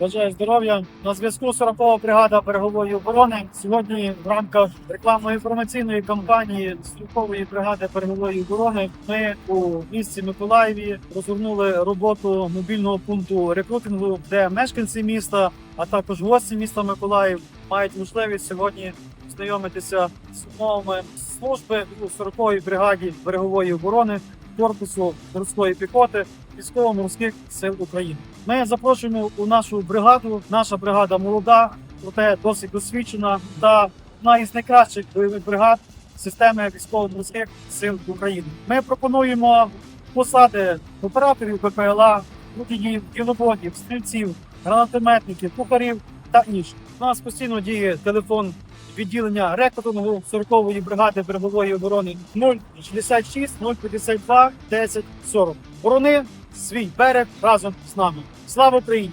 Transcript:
Бажаю здоров'я. На зв'язку 40-го бригада берегової оборони. Сьогодні в рамках рекламно-інформаційної кампанії 40-ї бригади берегової оборони ми у місті Миколаєві розгорнули роботу мобільного пункту рекрутингу, де мешканці міста, а також гості міста Миколаїв мають можливість сьогодні знайомитися з умовами служби у 40-ї бригаді берегової оборони корпусу морської піхоти військово-морських сил України. Ми запрошуємо у нашу бригаду. Наша бригада молода, проте досить досвідчена та одна із найкращих бойових бригад системи військово-морських сил України. Ми пропонуємо посади операторів БПЛА, водіїв, діловодів, стрільців, гранатометників, кухарів та інших. У нас постійно діє телефон відділення рекрутингу 40-ї бригади берегової оборони 066 052 10 40. Борони свій берег разом з нами. Слава Україні!